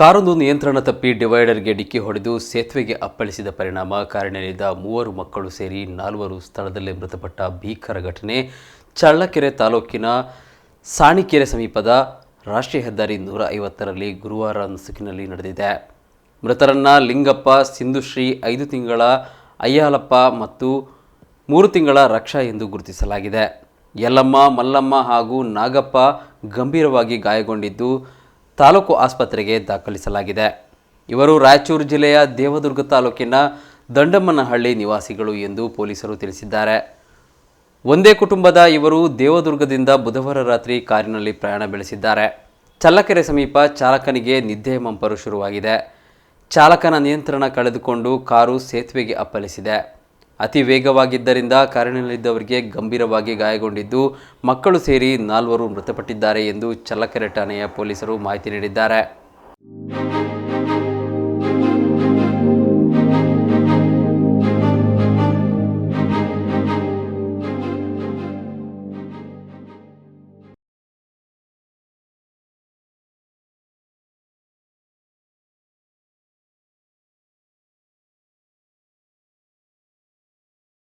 ಕಾರೊಂದು ನಿಯಂತ್ರಣ ತಪ್ಪಿ ಡಿವೈಡರ್ಗೆ ಡಿಕ್ಕಿ ಹೊಡೆದು ಸೇತುವೆಗೆ ಅಪ್ಪಳಿಸಿದ ಪರಿಣಾಮ, ಕಾರಿನಲ್ಲಿದ್ದ ಮೂವರು ಮಕ್ಕಳು ಸೇರಿ ನಾಲ್ವರು ಸ್ಥಳದಲ್ಲೇ ಮೃತಪಟ್ಟ ಭೀಕರ ಘಟನೆ. ಚಳ್ಳಕೆರೆ ತಾಲೂಕಿನ ಸಾಣಿಕೆರೆ ಸಮೀಪದ ರಾಷ್ಟ್ರೀಯ ಹೆದ್ದಾರಿ ನೂರ ಐವತ್ತರಲ್ಲಿ ಗುರುವಾರ ನಸುಕಿನಲ್ಲಿ ನಡೆದಿದೆ. ಮೃತರನ್ನ ಲಿಂಗಪ್ಪ ಸಿಂಧುಶ್ರೀ ಐದು ತಿಂಗಳ, ಅಯ್ಯಾಲಪ್ಪ ಮತ್ತು ಮೂರು ತಿಂಗಳ ರಕ್ಷಾ ಎಂದು ಗುರುತಿಸಲಾಗಿದೆ. ಯಲ್ಲಮ್ಮ, ಮಲ್ಲಮ್ಮ ಹಾಗೂ ನಾಗಪ್ಪ ಗಂಭೀರವಾಗಿ ಗಾಯಗೊಂಡಿದ್ದು ತಾಲೂಕು ಆಸ್ಪತ್ರೆಗೆ ದಾಖಲಿಸಲಾಗಿದೆ. ಇವರು ರಾಯಚೂರು ಜಿಲ್ಲೆಯ ದೇವದುರ್ಗ ತಾಲೂಕಿನ ದಂಡಮ್ಮನಹಳ್ಳಿ ನಿವಾಸಿಗಳು ಎಂದು ಪೊಲೀಸರು ತಿಳಿಸಿದ್ದಾರೆ. ಒಂದೇ ಕುಟುಂಬದ ಇವರು ದೇವದುರ್ಗದಿಂದ ಬುಧವಾರ ರಾತ್ರಿ ಕಾರಿನಲ್ಲಿ ಪ್ರಯಾಣ ಬೆಳೆಸಿದ್ದಾರೆ. ಚಲ್ಲಕೆರೆ ಸಮೀಪ ಚಾಲಕನಿಗೆ ನಿದ್ದೆ ಮಂಪರು ಶುರುವಾಗಿದೆ. ಚಾಲಕನ ನಿಯಂತ್ರಣ ಕಳೆದುಕೊಂಡು ಕಾರು ಸೇತುವೆಗೆ ಅಪ್ಪಳಿಸಿದೆ. ಅತಿ ವೇಗವಾಗಿದ್ದರಿಂದ ಕಾರಿನಲ್ಲಿದ್ದವರಿಗೆ ಗಂಭೀರವಾಗಿ ಗಾಯಗೊಂಡಿದ್ದು, ಮಕ್ಕಳು ಸೇರಿ ನಾಲ್ವರು ಮೃತಪಟ್ಟಿದ್ದಾರೆ ಎಂದು ಚಳ್ಳಕೆರೆ ಠಾಣೆಯ ಪೊಲೀಸರು ಮಾಹಿತಿ ನೀಡಿದ್ದಾರೆ.